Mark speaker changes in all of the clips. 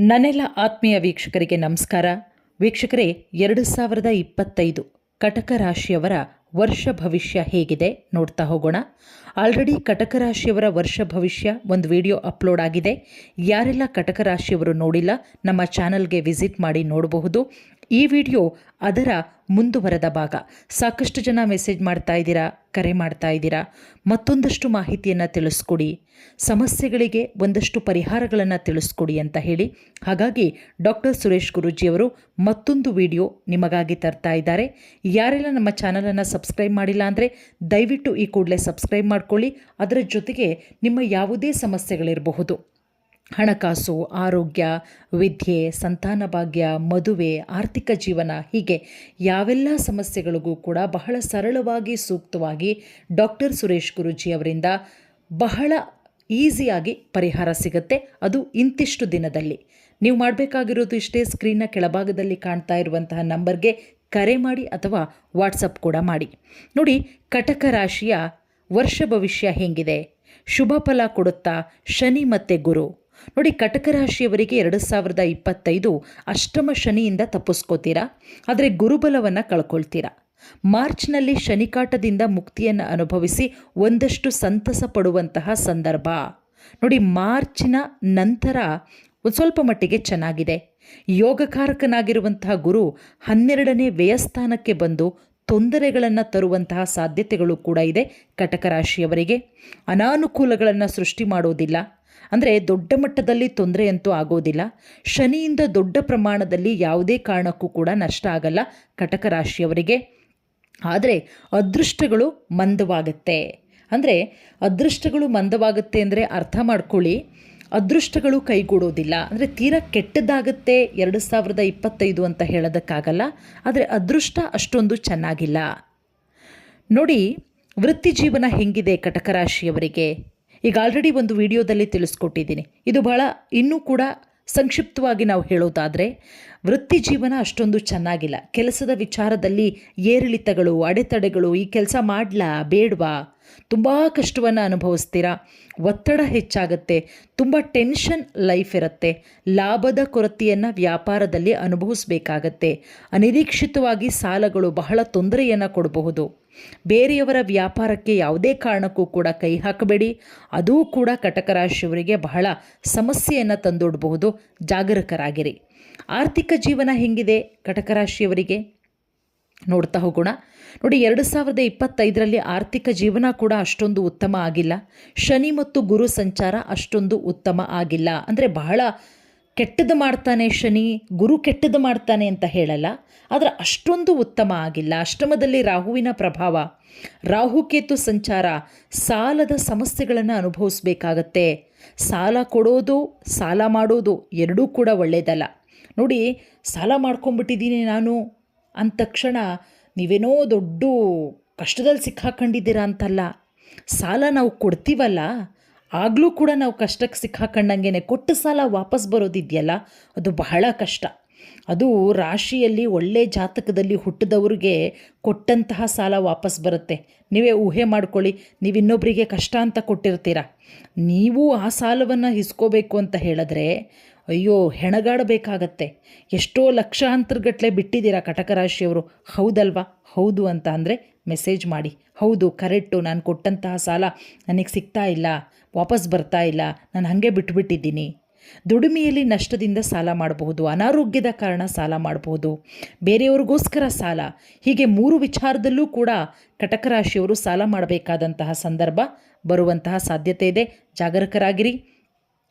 Speaker 1: ನನ್ನೆಲ್ಲ ಆತ್ಮೀಯ ವೀಕ್ಷಕರಿಗೆ ನಮಸ್ಕಾರ. ವೀಕ್ಷಕರೇ, ಎರಡು ಸಾವಿರದ ಇಪ್ಪತ್ತೈದು ಕಟಕ ರಾಶಿಯವರ ವರ್ಷ ಭವಿಷ್ಯ ಹೇಗಿದೆ ನೋಡ್ತಾ ಹೋಗೋಣ. ಆಲ್ರೆಡಿ ಕಟಕ ರಾಶಿಯವರ ವರ್ಷ ಭವಿಷ್ಯ ಒಂದು ವಿಡಿಯೋ ಅಪ್ಲೋಡ್ ಆಗಿದೆ. ಯಾರೆಲ್ಲ ಕಟಕ ರಾಶಿಯವರು ನೋಡಿಲ್ಲ, ನಮ್ಮ ಚಾನಲ್ಗೆ ವಿಸಿಟ್ ಮಾಡಿ ನೋಡಬಹುದು. ಈ ವಿಡಿಯೋ ಅದರ ಮುಂದುವರೆದ ಭಾಗ. ಸಾಕಷ್ಟು ಜನ ಮೆಸೇಜ್ ಮಾಡ್ತಾ ಇದ್ದೀರಾ, ಕರೆ ಮಾಡ್ತಾ ಇದ್ದೀರಾ? ಮತ್ತೊಂದಷ್ಟು ಮಾಹಿತಿಯನ್ನು ತಿಳಿಸ್ಕೊಡಿ. ಸಮಸ್ಯೆಗಳಿಗೆ ಒಂದಷ್ಟು ಪರಿಹಾರಗಳನ್ನು ತಿಳಿಸ್ಕೊಡಿ ಅಂತ ಹೇಳಿ. ಹಾಗಾಗಿ ಡಾಕ್ಟರ್ ಸುರೇಶ್ ಗುರೂಜಿಯವರು ಮತ್ತೊಂದು ವಿಡಿಯೋ ನಿಮಗಾಗಿ ತರ್ತಾ ಇದ್ದಾರೆ. ಯಾರೆಲ್ಲ ನಮ್ಮ ಚಾನಲನ್ನು ಸಬ್ಸ್ಕ್ರೈಬ್ ಮಾಡಿಲ್ಲ ಅಂದರೆ ದಯವಿಟ್ಟು ಈ ಕೂಡಲೇ ಸಬ್ಸ್ಕ್ರೈಬ್ ಮಾಡ್ಕೊಳ್ಳಿ. ಅದರ ಜೊತೆಗೆ ನಿಮ್ಮ ಯಾವುದೇ ಸಮಸ್ಯೆಗಳಿರಬಹುದು. ಹಣಕಾಸು, ಆರೋಗ್ಯ, ವಿದ್ಯೆ, ಸಂತಾನ ಭಾಗ್ಯ, ಮದುವೆ, ಆರ್ಥಿಕ ಜೀವನ ಹೀಗೆ ಯಾವೆಲ್ಲ ಸಮಸ್ಯೆಗಳಿಗೂ ಕೂಡ ಬಹಳ ಸರಳವಾಗಿ, ಸೂಕ್ತವಾಗಿ ಡಾಕ್ಟರ್ ಸುರೇಶ್ ಗುರುಜಿ ಅವರಿಂದ ಬಹಳ ಈಸಿಯಾಗಿ ಪರಿಹಾರ ಸಿಗುತ್ತೆ. ಅದು ಇಂತಿಷ್ಟು ದಿನದಲ್ಲಿ. ನೀವು ಮಾಡಬೇಕಾಗಿರೋದು ಇಷ್ಟೇ ಸ್ಕ್ರೀನ್ನ ಕೆಳಭಾಗದಲ್ಲಿ ಕಾಣ್ತಾ ಇರುವಂತಹ ನಂಬರ್ಗೆ ಕರೆ ಮಾಡಿ ಅಥವಾ ವಾಟ್ಸಪ್ ಕೂಡ ಮಾಡಿ. ನೋಡಿ, ಕಟಕ ರಾಶಿಯ ವರ್ಷ ಭವಿಷ್ಯ ಹೇಗಿದೆ? ಶುಭ ಫಲ ಕೊಡುತ್ತಾ ಶನಿ ಮತ್ತು ಗುರು. ನೋಡಿ, ಕಟಕ ರಾಶಿಯವರಿಗೆ ಎರಡು ಸಾವಿರದ ಇಪ್ಪತ್ತೈದು ಅಷ್ಟಮ ಶನಿಯಿಂದ ತಪ್ಪಿಸ್ಕೋತೀರಾ? ಆದರೆ ಗುರುಬಲವನ್ನು ಕಳ್ಕೊಳ್ತೀರಾ? ಮಾರ್ಚ್ನಲ್ಲಿ ಶನಿಕಾಟದಿಂದ ಮುಕ್ತಿಯನ್ನು ಅನುಭವಿಸಿ ಒಂದಷ್ಟು ಸಂತಸ ಪಡುವಂತಹ ಸಂದರ್ಭ. ನೋಡಿ, ಮಾರ್ಚಿನ ನಂತರ ಒಂದು ಸ್ವಲ್ಪ ಮಟ್ಟಿಗೆ ಚೆನ್ನಾಗಿದೆ. ಯೋಗಕಾರಕನಾಗಿರುವಂತಹ ಗುರು ಹನ್ನೆರಡನೇ ವ್ಯಯಸ್ಥಾನಕ್ಕೆ ಬಂದು ತೊಂದರೆಗಳನ್ನು ತರುವಂತಹ ಸಾಧ್ಯತೆಗಳು ಕೂಡ ಇದೆ ಕಟಕ ರಾಶಿಯವರಿಗೆ. ಅನಾನುಕೂಲಗಳನ್ನು ಸೃಷ್ಟಿ ಮಾಡೋದಿಲ್ಲ. ಅಂದರೆ ದೊಡ್ಡ ಮಟ್ಟದಲ್ಲಿ ತೊಂದರೆಯಂತೂ ಆಗೋದಿಲ್ಲ. ಶನಿಯಿಂದ ದೊಡ್ಡ ಪ್ರಮಾಣದಲ್ಲಿ ಯಾವುದೇ ಕಾರಣಕ್ಕೂ ಕೂಡ ನಷ್ಟ ಆಗಲ್ಲ ಕಟಕ ರಾಶಿಯವರಿಗೆ. ಆದರೆ ಅದೃಷ್ಟಗಳು ಮಂದವಾಗುತ್ತೆ. ಅಂದರೆ ಅದೃಷ್ಟಗಳು ಮಂದವಾಗುತ್ತೆ ಅಂದರೆ ಅರ್ಥ ಮಾಡ್ಕೊಳ್ಳಿ, ಅದೃಷ್ಟಗಳು ಕೈಗೂಡೋದಿಲ್ಲ. ಅಂದರೆ ತೀರಾ ಕೆಟ್ಟದಾಗುತ್ತೆ ಎರಡು ಸಾವಿರದ ಇಪ್ಪತ್ತೈದು ಅಂತ ಹೇಳೋದಕ್ಕಾಗಲ್ಲ, ಆದರೆ ಅದೃಷ್ಟ ಅಷ್ಟೊಂದು ಚೆನ್ನಾಗಿಲ್ಲ. ನೋಡಿ, ವೃತ್ತಿ ಜೀವನ ಹೆಂಗಿದೆ ಕಟಕ ರಾಶಿಯವರಿಗೆ? ಈಗ ಆಲ್ರೆಡಿ ಒಂದು ವಿಡಿಯೋದಲ್ಲಿ ತಿಳಿಸ್ಕೊಟ್ಟಿದ್ದೀನಿ. ಇದು ಬಹಳ ಇನ್ನೂ ಕೂಡ ಸಂಕ್ಷಿಪ್ತವಾಗಿ ನಾವು ಹೇಳೋದಾದರೆ, ವೃತ್ತಿ ಜೀವನ ಅಷ್ಟೊಂದು ಚೆನ್ನಾಗಿಲ್ಲ. ಕೆಲಸದ ವಿಚಾರದಲ್ಲಿ ಏರಿಳಿತಗಳು, ಅಡೆತಡೆಗಳು, ಈ ಕೆಲಸ ಮಾಡಲಾ, ಬೇಡವಾ? ತುಂಬ ಕಷ್ಟವನ್ನು ಅನುಭವಿಸ್ತೀರಾ? ಒತ್ತಡ ಹೆಚ್ಚಾಗುತ್ತೆ, ತುಂಬ ಟೆನ್ಷನ್ ಲೈಫ್ ಇರುತ್ತೆ, ಲಾಭದ ಕೊರತೆಯನ್ನು ವ್ಯಾಪಾರದಲ್ಲಿ ಅನುಭವಿಸಬೇಕಾಗತ್ತೆ, ಅನಿರೀಕ್ಷಿತವಾಗಿ ಸಾಲಗಳು ಬಹಳ ತೊಂದರೆಯನ್ನು ಕೊಡಬಹುದು. ಬೇರೆಯವರ ವ್ಯಾಪಾರಕ್ಕೆ ಯಾವುದೇ ಕಾರಣಕ್ಕೂ ಕೂಡ ಕೈ ಹಾಕಬೇಡಿ. ಅದೂ ಕೂಡ ಕಟಕ ರಾಶಿಯವರಿಗೆ ಬಹಳ ಸಮಸ್ಯೆಯನ್ನು ತಂದೊಡ್ಬಹುದು. ಜಾಗರೂಕರಾಗಿರಿ. ಆರ್ಥಿಕ ಜೀವನ ಹೆಂಗಿದೆ ಕಟಕ ರಾಶಿಯವರಿಗೆ ನೋಡ್ತಾ ಹೋಗೋಣ. ನೋಡಿ, ಎರಡು ಸಾವಿರದ ಇಪ್ಪತ್ತೈದರಲ್ಲಿ ಆರ್ಥಿಕ ಜೀವನ ಕೂಡ ಅಷ್ಟೊಂದು ಉತ್ತಮ ಆಗಿಲ್ಲ. ಶನಿ ಮತ್ತು ಗುರು ಸಂಚಾರ ಅಷ್ಟೊಂದು ಉತ್ತಮ ಆಗಿಲ್ಲ. ಅಂದರೆ ಬಹಳ ಕೆಟ್ಟದ್ದು ಮಾಡ್ತಾನೆ ಶನಿ, ಗುರು ಕೆಟ್ಟದ್ದು ಮಾಡ್ತಾನೆ ಅಂತ ಹೇಳಲ್ಲ. ಆದರೆ ಅಷ್ಟೊಂದು ಉತ್ತಮ ಆಗಿಲ್ಲ. ಅಷ್ಟಮದಲ್ಲಿ ರಾಹುವಿನ ಪ್ರಭಾವ. ರಾಹುಕೇತು ಸಂಚಾರ ಸಾಲದ ಸಮಸ್ಯೆಗಳನ್ನು ಅನುಭವಿಸಬೇಕಾಗತ್ತೆ. ಸಾಲ ಕೊಡೋದು, ಸಾಲ ಮಾಡೋದು ಎರಡೂ ಕೂಡ ಒಳ್ಳೆಯದಲ್ಲ ನೋಡಿ, ಸಾಲ ಮಾಡ್ಕೊಂಬಿಟ್ಟಿದ್ದೀನಿ ನಾನು ಅಂದ ತಕ್ಷಣ ನೀವೇನೋ ದೊಡ್ಡ ಕಷ್ಟದಲ್ಲಿ ಸಿಕ್ಕಾಕೊಂಡಿದ್ದೀರಾ ಅಂತಲ್ಲ. ಸಾಲ ನಾವು ಕೊಡ್ತೀವಲ್ಲ. ಆಗಲೂ ಕೂಡ ನಾವು ಕಷ್ಟಕ್ಕೆ ಸಿಕ್ಕಾಕೊಂಡಂಗೆ ಕೊಟ್ಟ ಸಾಲ ವಾಪಸ್ ಬರೋದಿದೆಯಲ್ಲ? ಅದು ಬಹಳ ಕಷ್ಟ. ಅದು ರಾಶಿಯಲ್ಲಿ ಒಳ್ಳೆ ಜಾತಕದಲ್ಲಿ ಹುಟ್ಟಿದವ್ರಿಗೆ ಕೊಟ್ಟಂತಹ ಸಾಲ ವಾಪಸ್ ಬರುತ್ತೆ. ನೀವೇ ಊಹೆ ಮಾಡ್ಕೊಳ್ಳಿ ನೀವು ಇನ್ನೊಬ್ಬರಿಗೆ ಕಷ್ಟ ಅಂತ ಕೊಟ್ಟಿರ್ತೀರ? ನೀವು ಆ ಸಾಲವನ್ನು ಇಸ್ಕೋಬೇಕು ಅಂತ ಹೇಳಿದ್ರೆ, ಅಯ್ಯೋ, ಹೆಣಗಾಡಬೇಕಾಗತ್ತೆ. ಎಷ್ಟೋ ಲಕ್ಷಾಂತರಗಟ್ಟಲೆ ಬಿಟ್ಟಿದ್ದೀರಾ ಕಟಕ ರಾಶಿಯವರು. ಹೌದಲ್ವಾ? ಹೌದು ಅಂತ ಅಂದರೆ ಮೆಸೇಜ್ ಮಾಡಿ, ಹೌದು, ಕರೆಕ್ಟು, ನಾನು ಕೊಟ್ಟಂತಹ ಸಾಲ ನನಗೆ ಸಿಗ್ತಾ ಇಲ್ಲ, ವಾಪಸ್ ಬರ್ತಾ ಇಲ್ಲ, ನಾನು ಹಾಗೆ ಬಿಟ್ಬಿಟ್ಟಿದ್ದೀನಿ. ದುಡಿಮೆಯಲ್ಲಿ ನಷ್ಟದಿಂದ ಸಾಲ ಮಾಡಬಹುದು, ಅನಾರೋಗ್ಯದ ಕಾರಣ ಸಾಲ ಮಾಡಬಹುದು. ಬೇರೆಯವ್ರಿಗೋಸ್ಕರ ಸಾಲ, ಹೀಗೆ ಮೂರು ವಿಚಾರದಲ್ಲೂ ಕೂಡ ಕಟಕ ರಾಶಿಯವರು ಸಾಲ ಮಾಡಬೇಕಾದಂತಹ ಸಂದರ್ಭ ಬರುವಂತಹ ಸಾಧ್ಯತೆ ಇದೆ. ಜಾಗರೂಕರಾಗಿರಿ.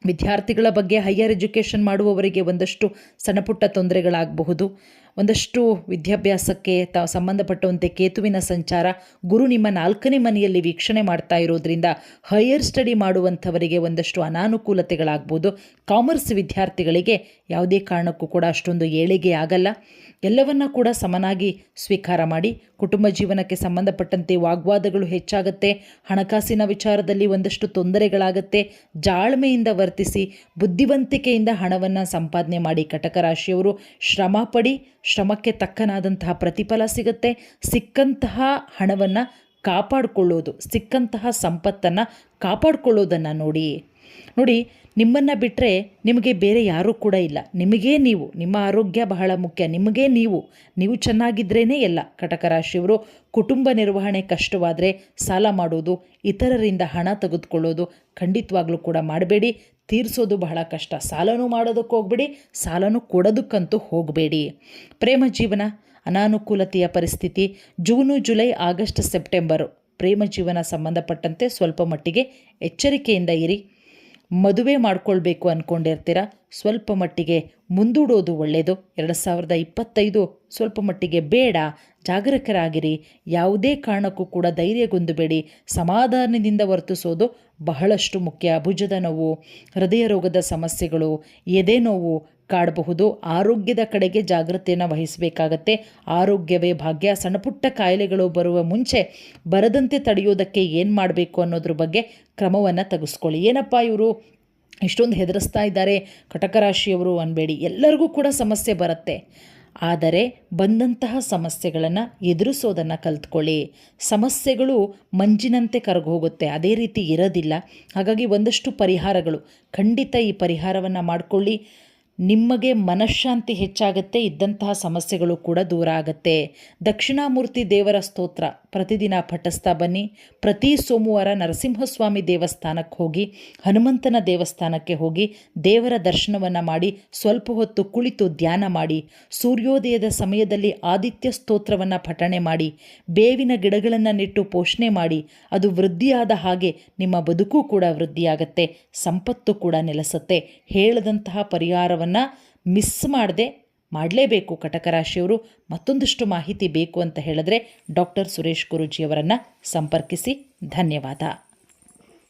Speaker 1: ವಿದ್ಯಾರ್ಥಿಗಳ ಬಗ್ಗೆ ಹೈಯರ್ ಎಜುಕೇಷನ್ ಮಾಡುವವರಿಗೆ ಒಂದಷ್ಟು ಸಣ್ಣಪುಟ್ಟ ತೊಂದರೆಗಳಾಗಬಹುದು. ಒಂದಷ್ಟು ವಿದ್ಯಾಭ್ಯಾಸಕ್ಕೆ ತ, ಸಂಬಂಧಪಟ್ಟಂತೆ ಕೇತುವಿನ ಸಂಚಾರ ಗುರು ನಿಮ್ಮ ನಾಲ್ಕನೇ ಮನೆಯಲ್ಲಿ ವೀಕ್ಷಣೆ ಮಾಡ್ತಾ ಇರೋದ್ರಿಂದ ಹೈಯರ್ ಸ್ಟಡಿ ಮಾಡುವಂಥವರಿಗೆ ಒಂದಷ್ಟು ಅನಾನುಕೂಲತೆಗಳಾಗ್ಬೋದು. ಕಾಮರ್ಸ್ ವಿದ್ಯಾರ್ಥಿಗಳಿಗೆ ಯಾವುದೇ ಕಾರಣಕ್ಕೂ ಕೂಡ ಅಷ್ಟೊಂದು ಏಳಿಗೆ ಆಗಲ್ಲ. ಎಲ್ಲವನ್ನ ಕೂಡ ಸಮನಾಗಿ ಸ್ವೀಕಾರ ಮಾಡಿ. ಕುಟುಂಬ ಜೀವನಕ್ಕೆ ಸಂಬಂಧಪಟ್ಟಂತೆ ವಾಗ್ವಾದಗಳು ಹೆಚ್ಚಾಗುತ್ತೆ. ಹಣಕಾಸಿನ ವಿಚಾರದಲ್ಲಿ ಒಂದಷ್ಟು ತೊಂದರೆಗಳಾಗುತ್ತೆ. ಜಾಳ್ಮೆಯಿಂದ ವರ್ತಿಸಿ ಬುದ್ಧಿವಂತಿಕೆಯಿಂದ ಹಣವನ್ನು ಸಂಪಾದನೆ ಮಾಡಿ ಕಟಕ ರಾಶಿಯವರು ಶ್ರಮ ಪಡಿ ಶ್ರಮಕ್ಕೆ ತಕ್ಕನಾದಂತಹ ಪ್ರತಿಫಲ ಸಿಗುತ್ತೆ. ಸಿಕ್ಕಂತಹ ಹಣವನ್ನು ಕಾಪಾಡಿಕೊಳ್ಳೋದು, ಸಿಕ್ಕಂತಹ ಸಂಪತ್ತನ್ನು ಕಾಪಾಡಿಕೊಳ್ಳೋದನ್ನು ನೋಡಿ. ನೋಡಿ, ನಿಮ್ಮನ್ನು ಬಿಟ್ಟರೆ ನಿಮಗೆ ಬೇರೆ ಯಾರೂ ಕೂಡ ಇಲ್ಲ. ನಿಮಗೇ ನೀವು, ನಿಮ್ಮ ಆರೋಗ್ಯ ಬಹಳ ಮುಖ್ಯ. ನಿಮಗೇ ನೀವು ನೀವು ಚೆನ್ನಾಗಿದ್ರೇ ಎಲ್ಲ. ಕಟಕ ರಾಶಿಯವರು, ಕುಟುಂಬ ನಿರ್ವಹಣೆ ಕಷ್ಟವಾದರೆ ಸಾಲ ಮಾಡೋದು, ಇತರರಿಂದ ಹಣ ತೆಗೆದುಕೊಳ್ಳೋದು ಖಂಡಿತವಾಗ್ಲೂ ಕೂಡ ಮಾಡಬೇಡಿ. ತೀರಿಸೋದು ಬಹಳ ಕಷ್ಟ. ಸಾಲನೂ ಮಾಡೋದಕ್ಕೆ ಹೋಗಬೇಡಿ, ಸಾಲನೂ ಕೊಡೋದಕ್ಕಂತೂ ಹೋಗಬೇಡಿ. ಪ್ರೇಮ ಜೀವನ, ಅನಾನುಕೂಲತೆಯ ಪರಿಸ್ಥಿತಿ, ಜೂನು, ಜುಲೈ, ಆಗಸ್ಟ್, ಸೆಪ್ಟೆಂಬರು. ಪ್ರೇಮ ಜೀವನ ಸಂಬಂಧಪಟ್ಟಂತೆ ಸ್ವಲ್ಪ ಮಟ್ಟಿಗೆ ಎಚ್ಚರಿಕೆಯಿಂದ ಇರಿ. ಮದುವೆ ಮಾಡಿಕೊಳ್ಬೇಕು ಅಂದ್ಕೊಂಡಿರ್ತೀರ ಸ್ವಲ್ಪ ಮಟ್ಟಿಗೆ ಮುಂದೂಡೋದು ಒಳ್ಳೆಯದು ಎರಡು ಸಾವಿರದ ಇಪ್ಪತ್ತೈದು ಸ್ವಲ್ಪ ಮಟ್ಟಿಗೆ ಬೇಡ. ಜಾಗರೂಕರಾಗಿರಿ. ಯಾವುದೇ ಕಾರಣಕ್ಕೂ ಕೂಡ ಧೈರ್ಯಗೊಂದುಬೇಡಿ ಸಮಾಧಾನದಿಂದ ವರ್ತಿಸೋದು ಬಹಳಷ್ಟು ಮುಖ್ಯ. ಭುಜದ ನೋವು, ಹೃದಯ ರೋಗದ ಸಮಸ್ಯೆಗಳು, ಎದೆ ನೋವು ಕಾಡಬಹುದು. ಆರೋಗ್ಯದ ಕಡೆಗೆ ಜಾಗೃತಿಯನ್ನು ವಹಿಸಬೇಕಾಗತ್ತೆ. ಆರೋಗ್ಯವೇ ಭಾಗ್ಯ. ಸಣ್ಣಪುಟ್ಟ ಕಾಯಿಲೆಗಳು ಬರುವ ಮುಂಚೆ ಬರದಂತೆ ತಡೆಯೋದಕ್ಕೆ ಏನು ಮಾಡಬೇಕು ಅನ್ನೋದ್ರ ಬಗ್ಗೆ ಕ್ರಮವನ್ನು ತೆಗೆಸ್ಕೊಳ್ಳಿ. ಏನಪ್ಪ ಇವರು ಇಷ್ಟೊಂದು ಹೆದರಿಸ್ತಾ ಇದ್ದಾರೆ? ಕಟಕ ರಾಶಿಯವರು ಅನ್ಬೇಡಿ. ಎಲ್ಲರಿಗೂ ಕೂಡ ಸಮಸ್ಯೆ ಬರುತ್ತೆ. ಆದರೆ ಬಂದಂತಹ ಸಮಸ್ಯೆಗಳನ್ನು ಎದುರಿಸೋದನ್ನು ಕಲ್ತ್ಕೊಳ್ಳಿ. ಸಮಸ್ಯೆಗಳು ಮಂಜಿನಂತೆ ಕರಗೋಗುತ್ತೆ. ಅದೇ ರೀತಿ ಇರೋದಿಲ್ಲ. ಹಾಗಾಗಿ ಒಂದಷ್ಟು ಪರಿಹಾರಗಳು. ಖಂಡಿತ ಈ ಪರಿಹಾರವನ್ನು ಮಾಡಿಕೊಳ್ಳಿ. ನಿಮಗೆ ಮನಃಶಾಂತಿ ಹೆಚ್ಚಾಗುತ್ತೆ, ಇದ್ದಂತಹ ಸಮಸ್ಯೆಗಳು ಕೂಡ ದೂರ ಆಗುತ್ತೆ. ದಕ್ಷಿಣಾಮೂರ್ತಿ ದೇವರ ಸ್ತೋತ್ರ. ಪ್ರತಿದಿನ ಪಠಿಸ್ತಾ ಬನ್ನಿ. ಪ್ರತಿ ಸೋಮವಾರ ನರಸಿಂಹಸ್ವಾಮಿ ದೇವಸ್ಥಾನಕ್ಕೆ ಹೋಗಿ, ಹನುಮಂತನ ದೇವಸ್ಥಾನಕ್ಕೆ ಹೋಗಿ, ದೇವರ ದರ್ಶನವನ್ನು ಮಾಡಿ, ಸ್ವಲ್ಪ ಹೊತ್ತು ಕುಳಿತು ಧ್ಯಾನ ಮಾಡಿ, ಸೂರ್ಯೋದಯದ ಸಮಯದಲ್ಲಿ ಆದಿತ್ಯ ಸ್ತೋತ್ರವನ್ನು ಪಠಣೆ ಮಾಡಿ, ಬೇವಿನ ಗಿಡಗಳನ್ನು ನೆಟ್ಟು ಪೋಷಣೆ ಮಾಡಿ, ಅದು ವೃದ್ಧಿಯಾದ ಹಾಗೆ ನಿಮ್ಮ ಬದುಕು ಕೂಡ ವೃದ್ಧಿಯಾಗತ್ತೆ, ಸಂಪತ್ತು ಕೂಡ ನೆಲೆಸುತ್ತೆ. ಹೇಳದಂತಹ ಪರಿಹಾರವನ್ನು ಮಿಸ್ ಮಾಡದೆ ಮಾಡಲೇಬೇಕು ಕಟಕ ರಾಶಿಯವರು. ಮತ್ತೊಂದಷ್ಟು ಮಾಹಿತಿ ಬೇಕು ಅಂತ ಹೇಳಿದ್ರೆ ಡಾಕ್ಟರ್ ಸುರೇಶ್ ಗುರೂಜಿಯವರನ್ನು ಸಂಪರ್ಕಿಸಿ. ಧನ್ಯವಾದ.